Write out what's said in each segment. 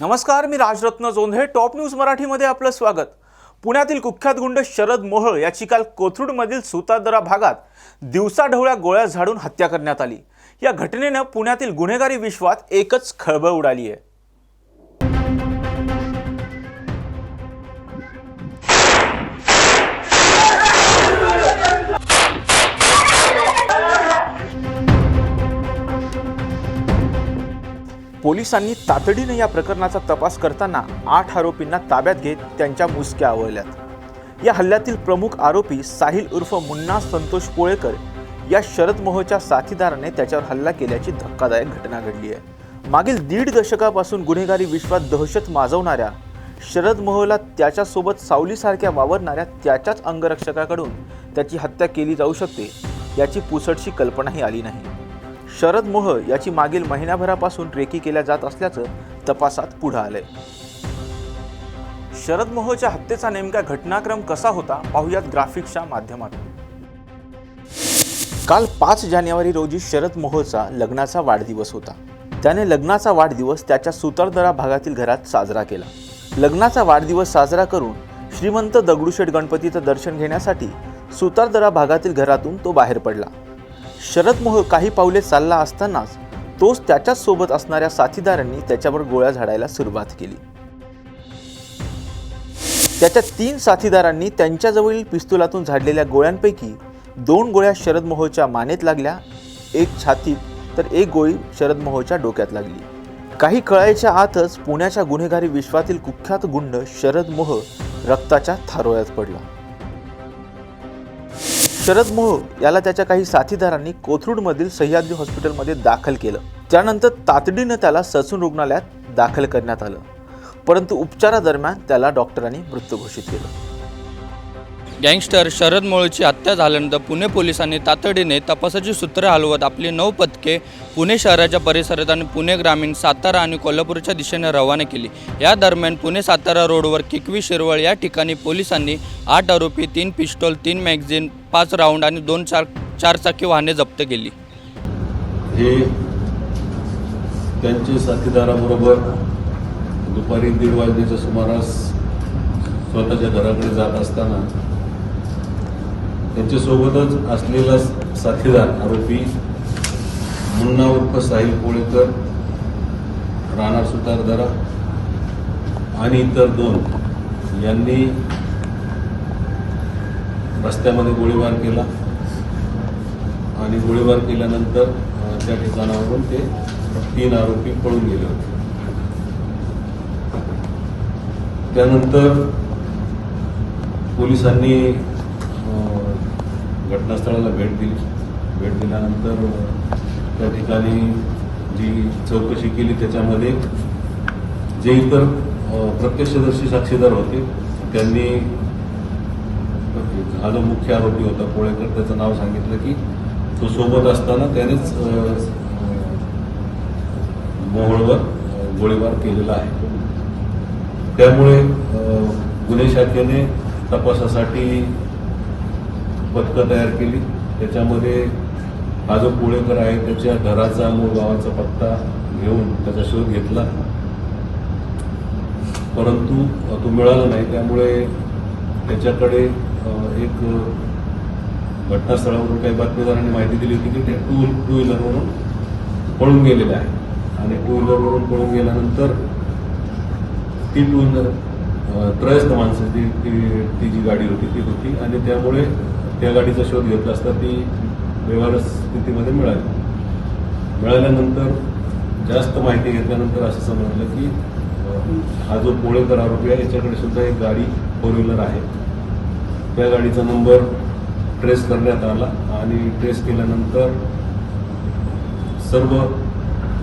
नमस्कार मी Rajratna Jondhe top news मराठीमध्ये आपलं स्वागत. पुण्यातील कुख्यात गुंड शरद मोहळ याची काल कोथरूडमधील सुतादरा भागात दिवसाढवळ्या गोळ्या झाडून हत्या करण्यात आली. या घटनेनं पुण्यातील गुन्हेगारी विश्वात एकच खळबळ उडाली आहे. पोलिसांनी तातडीने या प्रकरणाचा तपास करताना आठ आरोपींना ताब्यात घेत त्यांच्या मुसक्या आवळल्यात. या हल्ल्यातील प्रमुख आरोपी साहिल उर्फ मुन्ना संतोष पोळेकर या शरद मोहच्या साथीदाराने त्याच्यावर हल्ला केल्याची धक्कादायक घटना घडली आहे. मागील दीड दशकापासून गुन्हेगारी विश्वात दहशत माजवणाऱ्या शरद मोहला त्याच्यासोबत सावलीसारख्या वावरणाऱ्या त्याच्याच अंगरक्षकाकडून त्याची हत्या केली जाऊ शकते याची पुसटशी कल्पनाही आली नाही. शरद मोह याची मागील महिन्याभरापासून रेकी केल्या जात असल्याचं तपासात पुढं आलंय. शरद मोहच्या हत्येचा नेमका घटनाक्रम कसा होता पाहुयात ग्राफिक्सच्या माध्यमातून. काल पाच जानेवारी रोजी शरद मोहचा लग्नाचा वाढदिवस होता. त्याने लग्नाचा वाढदिवस त्याच्या सुतारदरा भागातील घरात साजरा केला. लग्नाचा वाढदिवस साजरा करून श्रीमंत दगडूशेठ गणपतीचं दर्शन घेण्यासाठी सुतारदरा भागातील घरातून तो बाहेर पडला. शरद मोह काही पावले चालला असतानाच तोच त्याच्याच सोबत असणाऱ्या साथीदारांनी त्याच्यावर गोळ्या झाडायला सुरुवात केली. त्याच्या तीन साथीदारांनी त्यांच्याजवळील पिस्तुलातून झाडलेल्या गोळ्यांपैकी दोन गोळ्या शरद मोहोच्या मानेत लागल्या एक छातीत तर एक गोळी शरद मोहोच्या डोक्यात लागली. काही कळायच्या आतच पुण्याच्या गुन्हेगारी विश्वातील कुख्यात गुंड शरद मोह रक्ताच्या थारोळ्यात पडला. शरद मोह याला त्याच्या काही साथीदारांनी कोथरूडमधील सह्याद्री हॉस्पिटलमध्ये दाखल केलं. त्यानंतर तातडीनं त्याला ससून रुग्णालयात दाखल करण्यात आलं. परंतु उपचारादरम्यान त्याला डॉक्टरांनी मृत्यू घोषित केलं. गँगस्टर शरद मोळची हत्या झाल्यानंतर पुणे पोलिसांनी तातडीने तपासाची सूत्रे हलवत आपली नऊ पथके पुणे शहराच्या परिसरात आणि पुणे ग्रामीण सातारा आणि कोल्हापूरच्या दिशेने रवाना केली. या दरम्यान पुणे सातारा रोडवर किकवी शिरवळ या ठिकाणी पोलिसांनी आठ आरोपी तीन पिस्टॉल तीन मॅगझिन पाच राऊंड आणि दोन चार चारचाकी वाहने जप्त केली. हे त्यांचे साथीदाराबरोबर दुपारी दीड वाजण्याच्या सुमारास स्वतःच्या घराकडे जात असताना त्यांच्यासोबतच असलेला साथीदार आरोपी मुन्ना उर्फ साहिल कोळेकर राणा सुतारदरा आणि इतर दोन यांनी रस्त्यामध्ये गोळीबार केला आणि गोळीबार केल्यानंतर त्या ठिकाणावरून ते तीन आरोपी पळून गेले होते. त्यानंतर पोलिसांनी घटनास्थळाला भेट दिली. भेट दिल्यानंतर त्या ठिकाणी जी चौकशी केली त्याच्यामध्ये जे इतर प्रत्यक्षदर्शी साक्षीदार होते त्यांनी हा जो मुख्य आरोपी होता कोळेकर त्याचं नाव सांगितलं की तो सोबत असताना त्यानेच मोहळवर मोहोळवर गोळीबार केलेला आहे. त्यामुळे गुन्हे शाखेने तपासासाठी पथकं तयार केली. त्याच्यामध्ये हा जो कोळेकर आहे त्याच्या घराचा मूळ गावाचा पत्ता घेऊन त्याचा शोध घेतला. परंतु तो मिळाला नाही. त्यामुळे त्याच्याकडे एक घटनास्थळावरून काही बातमीदारांनी माहिती दिली होती की ते टू टू व्हीलरवरून पळून गेलेले आहे आणि टू व्हीलरवरून पळून गेल्यानंतर ती टू व्हीलर त्रयस्थ माणसं ती ती जी गाडी होती ती होती. आणि त्यामुळे त्या गाडीचा शोध घेतला असता ती व्यवहार स्थितीमध्ये मिळाली. मिळाल्यानंतर जास्त माहिती घेतल्यानंतर असं समजलं की हा जो पोळेकर आरोपी आहे याच्याकडे सुद्धा एक गाडी फोर व्हीलर आहे. त्या गाडीचा नंबर ट्रेस करण्यात आला आणि ट्रेस केल्यानंतर सर्व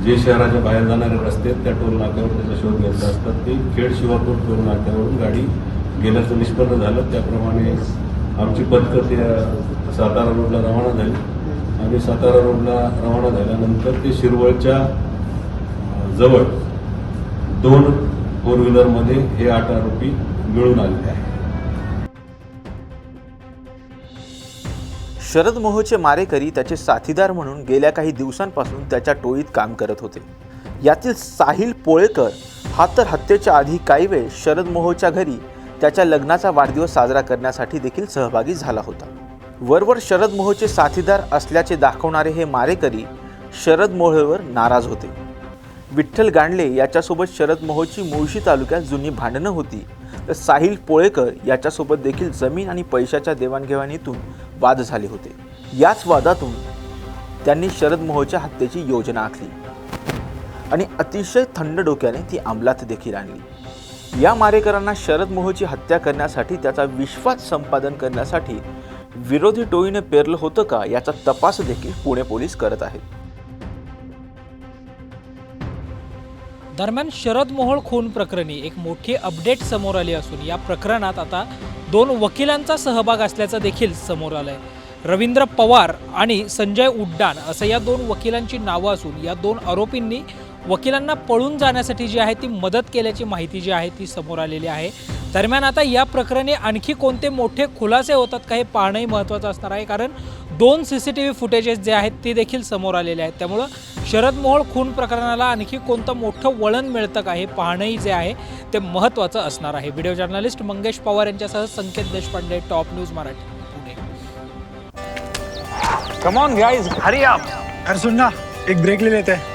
जे शहराच्या बाहेर जाणारे रस्ते त्या टोल नाक्यावर त्याचा शोध घेतला असतात ते खेड शिवापूर टोल नाक्यावरून गाडी गेल्याचं निष्पन्न झालं. त्याप्रमाणे आमची पथकं त्या सातारा रोडला रवाना झाली. आम्ही सातारा रोडला रवाना झाल्यानंतर ते शिरवळच्या जवळ दोन फोर व्हीलरमध्ये हे आठ आरोपी मिळून आलेले आहेत. शरद मोहचे मारेकरी त्याचे साथीदार म्हणून गेल्या काही दिवसांपासून त्याच्या टोळीत काम करत होते. यातील साहिल पोळेकर हा तर हत्येच्या आधी काही वेळ शरद मोहोच्या घरी त्याच्या लग्नाचा वाढदिवस साजरा करण्यासाठी देखील सहभागी झाला होता. वरवर शरद मोहोळचे साथीदार असल्याचे दाखवणारे हे मारेकरी शरद मोहेवर नाराज होते. विठ्ठल गांडले याच्यासोबत शरद मोहोळची मुळशी तालुक्यात जुनी भांडणं होती. तर साहिल पोळेकर याच्यासोबत देखील जमीन आणि पैशाच्या देवाणघेवाणीतून वाद झाले होते. याच वादातून त्यांनी शरद मोहोळच्या हत्येची योजना आखली. आणि अतिशय थंड डोक्याने ती अंमलात देखील आणली. या मारेकरांना शरद मोहोळची हत्या करण्यासाठी त्याचा विश्वास संपादन करण्यासाठी विरोधी टोळीने पेरलं होतं का याचा तपास देखील पुणे पोलीस करत आहेत. दरम्यान शरद मोहोळ खून प्रकरणी एक मोठी अपडेट समोर आली असून या प्रकरणात आता दोन वकिलांचा सहभाग असल्याचं देखील समोर आलं आहे रवींद्र पवार आणि संजय उड्डाण असं या दोन वकिलांची नावं असून या दोन आरोपींनी वकिलांना पळून जाण्यासाठी जी आहे ती मदत केल्याची माहिती जी आहे ती समोर आलेली आहे. दरम्यान आता या प्रकरणी आणखी कोणते मोठे खुलासे होतात का हे पाहणंही महत्त्वाचं असणार आहे. कारण दोन C C T V footages जे आहेत ते देखील समोर आलेले आहेत. त्यामुळं शरद मोहोळ खून प्रकरणाला आणखी कोणतं मोठं वळण मिळतं का हे पाहणंही जे आहे ते महत्त्वाचं असणार आहे. व्हिडिओ जर्नलिस्ट मंगेश पवार यांच्यासह Sanket Deshpande top news Marathi Pune. Come on guys hurry up अरे सुन ना एक ब्रेक ले लेते. हैं